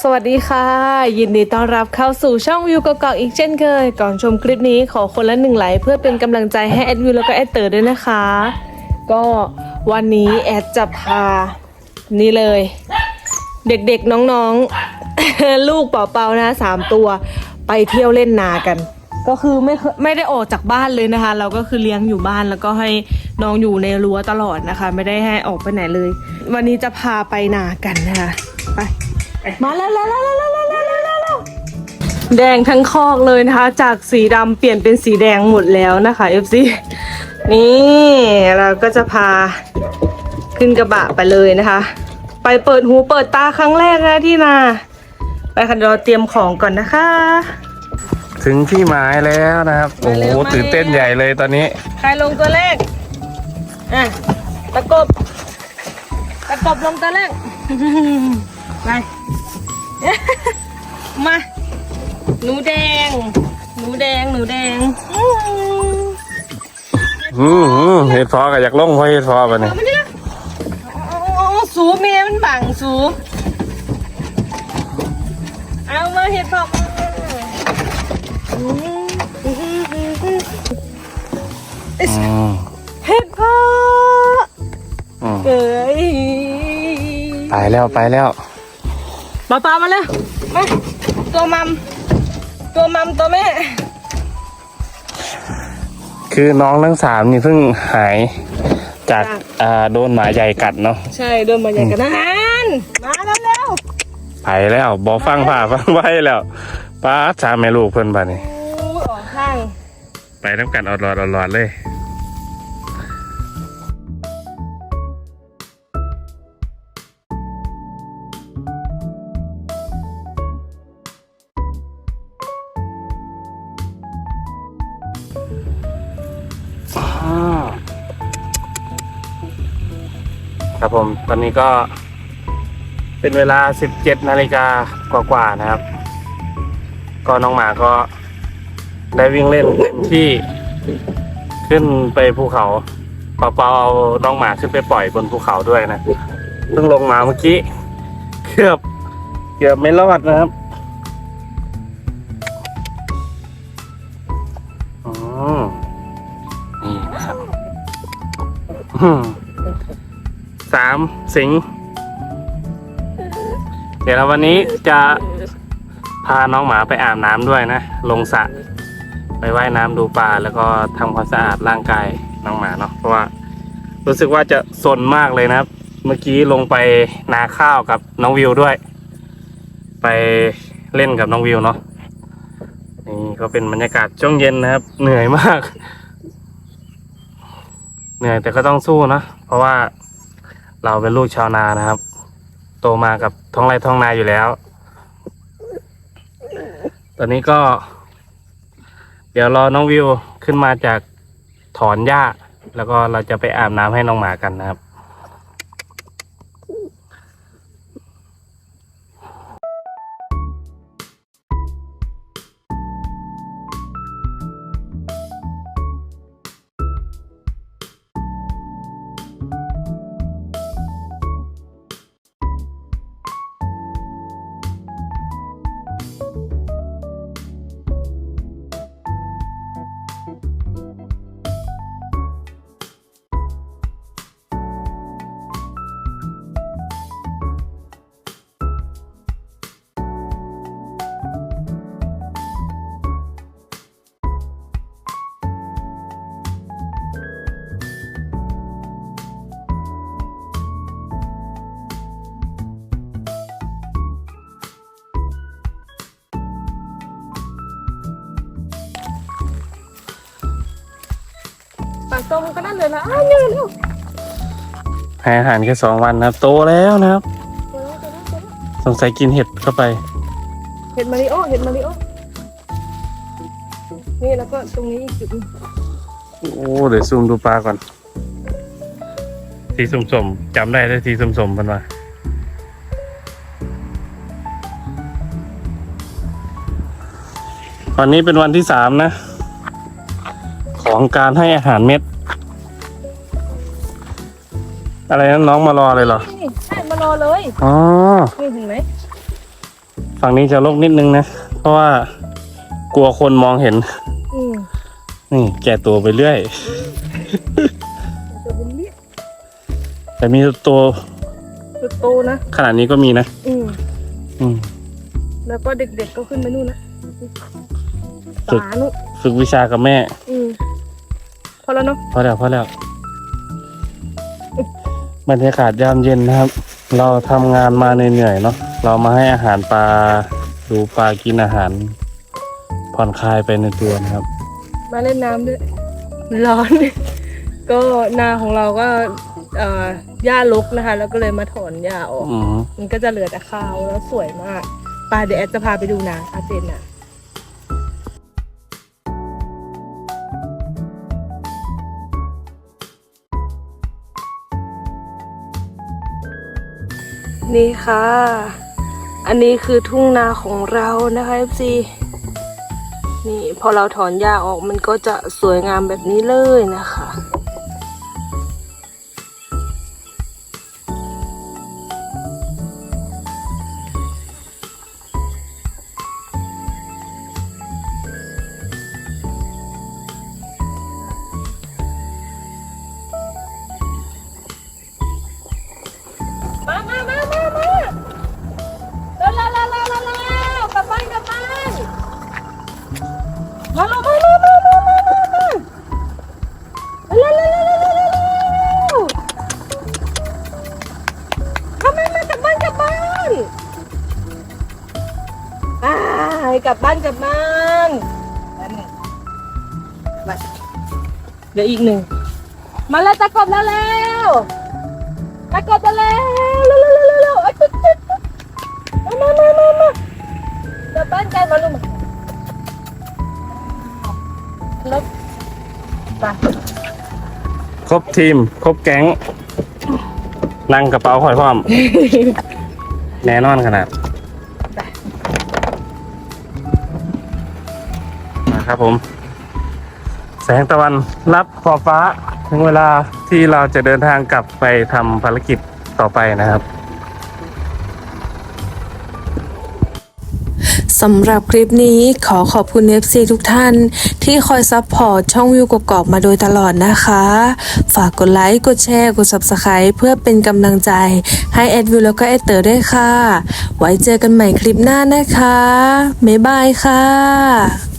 สวัสดีค่ะ ยินดีต้อนรับเข้าสู่ช่องวิวกอกอีกเช่นเคย ก่อนชมคลิปนี้ขอคนละหนึ่งไลค์เพื่อเป็นกำลังใจให้แอดวิวแล้วก็แอดเตอร์ด้วยนะคะ ก็วันนี้แอดจะพา นี่เลย เด็กๆน้องๆ ลูกเป่าๆนะสามตัว ไปเที่ยวเล่นนากัน ก็คือไม่ไม่ได้ออกจากบ้านเลยนะคะ เราก็คือเลี้ยงอยู่บ้านแล้วก็ให้น้องอยู่ในรั้วตลอดนะคะ ไม่ได้ให้ออกไปไหนเลย วันนี้จะพาไปนากันนะคะไป มาแล้วแล้วแล้วแล้วแล้วแล้วแล้วแดงทั้งคอกเลยนะคะ จากสีดำเปลี่ยนเป็นสีแดงหมดแล้วนะคะ FC นี่เราก็จะพาขึ้นกระบะไปเลยนะคะ ไปเปิดหูเปิดตาครั้งแรกนะที่นาไปคันรอเตรียมของก่อนนะคะ ถึงที่หมายแล้วนะครับ โอ้โหมาแล้ว ตื่นเต้นใหญ่เลยตอนนี้ ใครลงตัวแรกอะตะกบ ตะกบลงตัวแรก ไป มา หนูแดง หนูแดง หนูแดงอื้ออืมอืมเห็ดฟอกับอยากลงเพราะเห็ดฟอป่ะเนี่ยเอามาดิเอาสูเมียมันบังสูเอามาเห็ดพอกมาอื้ออืมเห็ดพอกอืมเอ้ยไปแล้วไปแล้ว ปลาปลามาเลยมาตัวมัม ตัวมัมตัวแม่ คือน้องทั้งสามนี่เพิ่งหายจากอ่าโดนหมาใหญ่กัดเนาะใช่โดนมาใหญ่กันนะฮันมาแล้วแล้วไปแล้วบอฟังผ่าฟังไว้แล้วป้าสามแม่ลูกเพิ่นป่ะนี่อู้ออกข้าง ไปน้ำกันออดรอดออดรอดเลย ครับผมตอนนี้ก็เป็นเวลา 17 นาฬิกากว่าๆนะครับ ก็น้องหมาก็ได้วิ่งเล่นเต็มที่ขึ้นไปภูเขาเปาๆเอาน้องหมาขึ้นไปปล่อยบนภูเขาด้วยนะเพิ่งลงมาเมื่อกี้เกือบเกือบไม่รอดนะครับอืมนี่นะครับอืม สามสิง เดี๋ยวเราวันนี้จะพาน้องหมาไปอาบน้ำด้วยนะ ลงสระไปว่ายน้ำดูปลาแล้วก็ทำความสะอาดร่างกายน้องหมาเนาะเพราะว่ารู้สึกว่าจะสนมากเลยนะครับ เมื่อกี้ลงไปนาข้าวกับน้องวิวด้วย ไปเล่นกับน้องวิวเนาะนี่ก็เป็นบรรยากาศช่วงเย็นนะครับ เหนื่อยมาก เหนื่อยแต่ก็ต้องสู้เนะเพราะว่า เราเป็นลูกชาวนานะครับ โตมากับท้องไร่ท้องนาอยู่แล้ว ตอนนี้ก็ เดี๋ยวรอน้องวิวขึ้นมาจากถอนหญ้า แล้วก็เราจะไปอาบน้ำให้น้องหมากันนะครับ ปากตรงก็นั่นเลยนะอ้าวยืนลูกให้อาหารแค่สองวันนะครับ โตแล้วนะครับสงสัยกินเห็ดเข้าไป เห็ดมาริโอเห็ดมาริโอนี่แล้วก็ตรงนี้อีกจุดหนึ่งโอ้เดี๋ยวซูมดูปลาก่อน สีสมๆจำได้เลยสีสมๆมันว่าวันนี้เป็นวันที่สามนะ ของการให้อาหารเม็ด อะไรนั้นน้องมารอเลยเหรอ นี่ใช่มารอเลยอ๋อ นี่เห็นไหมฝั่งนี้จะลกนิดนึงนะ เพราะว่ากลัวคนมองเห็น อืมนี่แก่ตัวไปเรื่อยจะเป็นเลี้ยแต่มีตัวตัวโตนะขนาดนี้ก็มีนะ อืมอืม แล้วก็เด็กๆก็ขึ้นไปนู่นนะฝึกป่านู่นฝึกวิชากับแม่อืม พอแล้วเนาะพอแล้วพอแล้วบรรยากาศยามเย็นนะครับ เราทำงานมาเหนื่อยๆเนาะเรามาให้อาหารปลาดูปลากินอาหาร ผ่อนคลายไปในตัวนะครับ มาเล่นน้ำด้วยร้อน ก็นาของเราก็เอ่อหญ้ารกนะคะ แล้วก็เลยมาถอนหญ้าออกอืมมันก็จะเหลือแต่ข้าวแล้วสวยมากไปเดี๋ยวแอดจะพาไปดูนาอาเจนนะ นี่ค่ะ อันนี้คือทุ่งนาของเรานะคะ FC นี่พอเราถอนหญ้าออกมันก็จะสวยงามแบบนี้เลยนะคะ มามามามามามามามามาเร็วเร็วเร็วเร็วเร็วเร็วเร็วเข้ามามากลับบ้านกลับบ้านอ่ากลับบ้านกลับบ้านอันหนึ่งไปเดี๋ยวอีกหนึ่งมาแล้วตะกบแล้วแล้วตะกบมาแล้วเร็วเร็วเร็วเร็วเร็วเอาจุดจุดจุดมามามามา กลับบ้านกันมาลุง ล้วไปครบทีม ครบแก๊ง นั่งกระเป๋าคอยพร้อม แน่นอนขนาดมาครับผม แสงตะวันรับขอบฟ้า ถึงเวลาที่เราจะเดินทางกลับไปทำภารกิจต่อไปนะครับ สำหรับคลิปนี้ขอขอบคุณ FC ทุกท่าน ที่คอยซับพอร์ตช่องวิวกกอกมาโดยตลอดนะคะ ฝากกดไลค์ กดแชร์ กด Subscribe เพื่อเป็นกำลังใจให้แอดวิวแล้วก็แอดเตอร์ด้วยค่ะ ไว้เจอกันใหม่คลิปหน้านะคะบ๊ายบายค่ะ